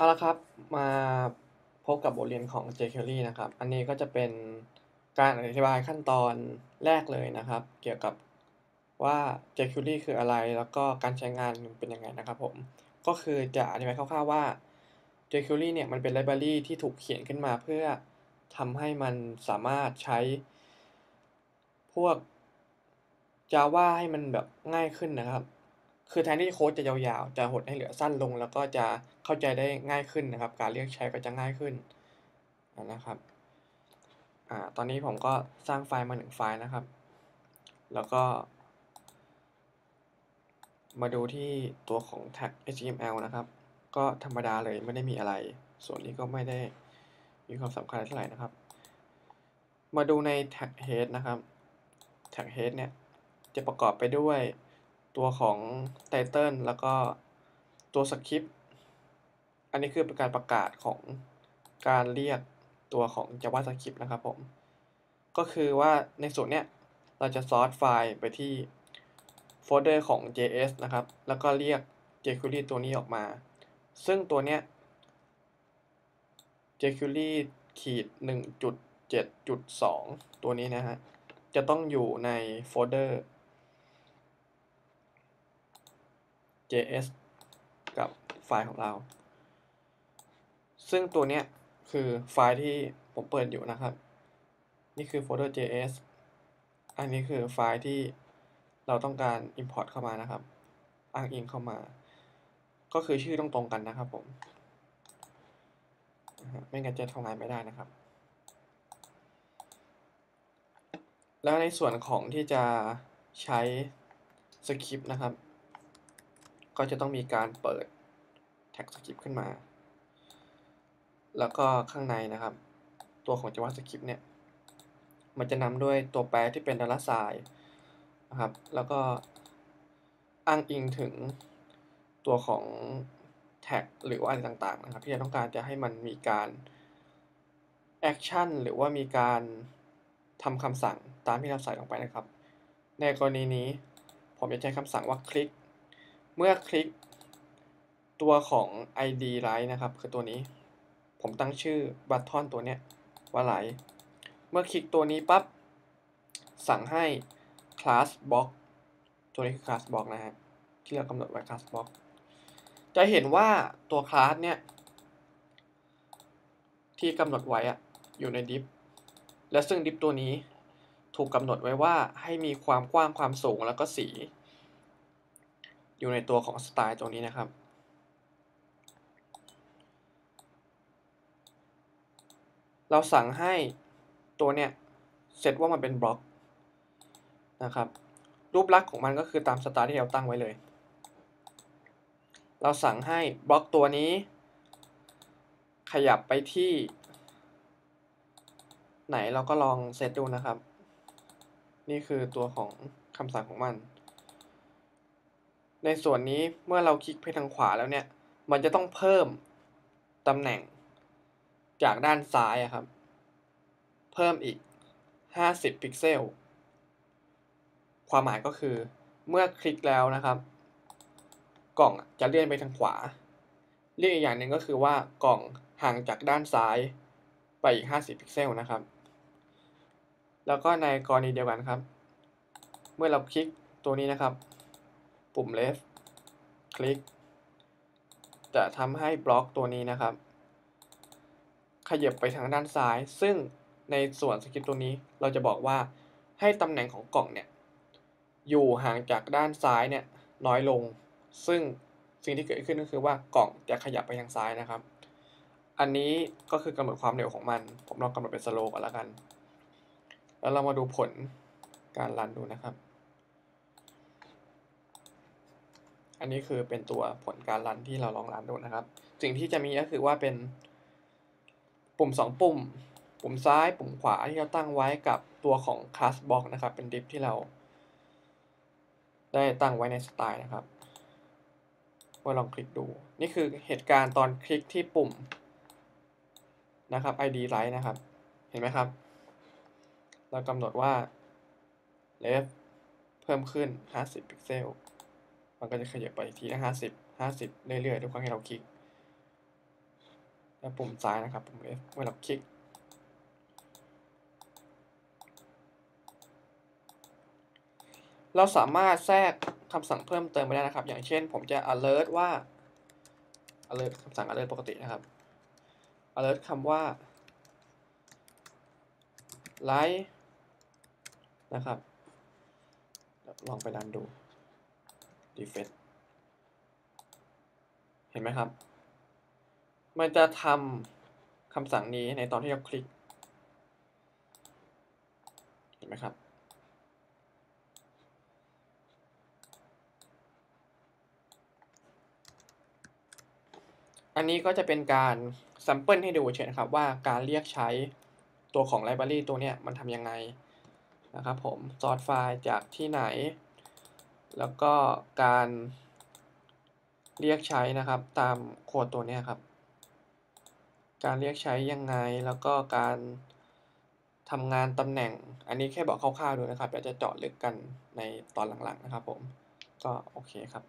เอาละครับมาพบกับบทเรียนของ jQuery นะครับ อันนี้ก็จะเป็นการอธิบายขั้นตอนแรกเลยนะครับ เกี่ยวกับว่า jQuery คืออะไร แล้วก็การใช้งานเป็นยังไงนะครับผม ก็คือจะอธิบายคร่าวๆว่า jQuery เนี่ยมันเป็นไลบรารีที่ถูกเขียนขึ้นมาเพื่อทำให้มันสามารถใช้ พวก Java ให้มันแบบง่ายขึ้นนะครับ คือแทนที่โค้ดจะยาวๆ จะหดให้เหลือสั้นลง แล้วก็จะเข้าใจได้ง่ายขึ้นนะครับ การเรียกใช้ก็จะง่ายขึ้นนะครับอตอนนี้ผมก็สร้างไฟล์มาหนึ่งไฟล์นะครับ แล้วก็ มาดูที่ตัวของ tag html นะครับ ก็ธรรมดาเลยไม่ได้มีอะไร ส่วนนี้ก็ไม่ได้มีความสำคัญเท่าไหร่นะครับ มาดูใน tag head นะครับ tag head เนี่ยจะประกอบไปด้วย ตัวของ Title แล้วก็ตัวสคริปต์อันนี้คือเป็นการประกาศของการเรียกตัวของ JavaScript นะครับผม ก็คือว่าในส่วนเนี้ยเราจะซอร์สไฟล์ไปที่โฟลเดอร์ของ JS นะครับ แล้วก็เรียก jQuery ตัวนี้ออกมา ซึ่งตัวเนี้ย jQuery ขีด1.7.2 ตัวนี้นะฮะ จะต้องอยู่ในโฟลเดอร์ js กับไฟล์ของเรา ซึ่งตัวเนี้ยคือไฟล์ที่ผมเปิดอยู่นะครับ นี่คือโฟลเดอร์ js อันนี้คือไฟล์ที่เราต้องการ import เข้ามานะครับ อ้างอิงเข้ามา ก็คือชื่อต้องตรงกันนะครับผม ไม่งั้นจะทำงานไม่ได้นะครับ แล้วในส่วนของที่จะใช้สคริปต์นะครับ ก็จะต้องมีการเปิดแท็กสคริปต์ขึ้นมา แล้วก็ข้างในนะครับ ตัวของ JavaScript เนี่ย มันจะนำด้วยตัวแปรที่เป็นดอลลาร์ไซน์นะครับ แล้วก็อ้างอิงถึงตัวของแท็กหรือว่าอะไรต่างๆนะครับที่เราต้องการจะให้มันมีการแอคชั่นหรือว่ามีการทำคำสั่งตามที่เราใส่ลงไปนะครับ ในกรณีนี้ผมจะใช้คำสั่งว่าคลิก เมื่อคลิกตัวของ id write นะครับ คือตัวนี้ ผมตั้งชื่อบัตทอนตัวเนี้ยว่าไหลเมื่อคลิกตัวนี้ปั๊บสั่งให้ class box ตัวนี้คือ class box นะฮะที่เรากำหนดไว้ class box จะเห็นว่าตัว class เนี่ย ที่กำหนดไว้อะอยู่ใน div และซึ่ง div ตัวนี้ถูกกำหนดไว้ว่าให้มีความกว้างความสูงแล้วก็สี อยู่ในตัวของสไตล์ตัวนี้นะครับ เราสั่งให้ตัวเนี้ยเซตว่ามันเป็นบล็อกนะครับ รูปลักษณ์ของมันก็คือตามสไตล์ที่เราตั้งไว้เลย เราสั่งให้บล็อกตัวนี้ ขยับไปที่ ไหนเราก็ลองเซตดูนะครับ นี่คือตัวของคำสั่งของมัน ในส่วนนี้เมื่อเราคลิกไปทางขวาแล้วเนี่ย มันจะต้องเพิ่มตำแหน่ง จากด้านซ้ายครับ เพิ่มอีก 50 พิกเซล ความหมายก็คือ เมื่อคลิกแล้วนะครับ กล่องจะเลื่อนไปทางขวา เรียกอีกอย่างหนึ่งก็คือว่ากล่องห่างจากด้านซ้ายไปอีก 50 พิกเซลนะครับ แล้วก็ในกรณีเดียวกันครับ เมื่อเราคลิกตัวนี้นะครับ ปุ่ม left คลิก จะทำให้บล็อกตัวนี้นะครับ ขยับไปทางด้านซ้าย ซึ่งในส่วนสคริปต์ตัวนี้เราจะบอกว่าให้ตำแหน่งของกล่องเนี่ย อยู่ห่างจากด้านซ้ายเนี่ยน้อยลง ซึ่งสิ่งที่เกิดขึ้นก็คือว่ากล่องจะขยับไปทางซ้ายนะครับ อันนี้ก็คือกำหนดความเร็วของมัน ผมลองกำหนดเป็นสโลก่อนล้วกัน แล้วเรามาดูผลการรันดูนะครับ อันนี้คือเป็นตัวผลการรันที่เราลองรันดูนะครับ สิ่งที่จะมีก็คือว่าเป็นปุ่ม 2 ปุ่ม ปุ่มซ้ายปุ่มขวาที่เราตั้งไว้กับตัวของ class box นะครับ เป็นดิฟที่เรา ได้ตั้งไว้ในสไตล์นะครับว่าลองคลิกดู นี่คือเหตุการณ์ตอนคลิกที่ปุ่มนะครับ id right นะครับ เห็นไหมครับ เรากำหนดว่า left เพิ่มขึ้น 50 พิกเซล มันก็จะขยับไปทีละห้าสิบห้าสิบเรื่อยๆทุกครั้งที่เราคลิก และปุ่มซ้ายนะครับปุ่ม F เมื่อเราคลิก เราสามารถแทรกคำสั่งเพิ่มเติมไปได้นะครับ อย่างเช่นผมจะ alert ว่า alert คำสั่ง alert ปกตินะครับ alert คำว่า light นะครับ ลองไปดันดู defect เห็นไหมครับ มันจะทำคำสั่งนี้ในตอนที่เราคลิก เห็นไหมครับ อันนี้ก็จะเป็นการแซมเปิลให้ดูเฉยนะครับว่าการเรียกใช้ตัวของไลบรารีตัวเนี้ยมันทำยังไงนะครับผมซอร์ไฟล์จากที่ไหน แล้วก็การเรียกใช้นะครับตามโค้ดตัวนี้ครับ การเรียกใช้ยังไงแล้วก็การทำงานตำแหน่ง อันนี้แค่บอกคร่าวๆดูนะครับเดี๋ยวจะเจาะลึกกันในตอนหลังๆนะครับผม ก็โอเคครับ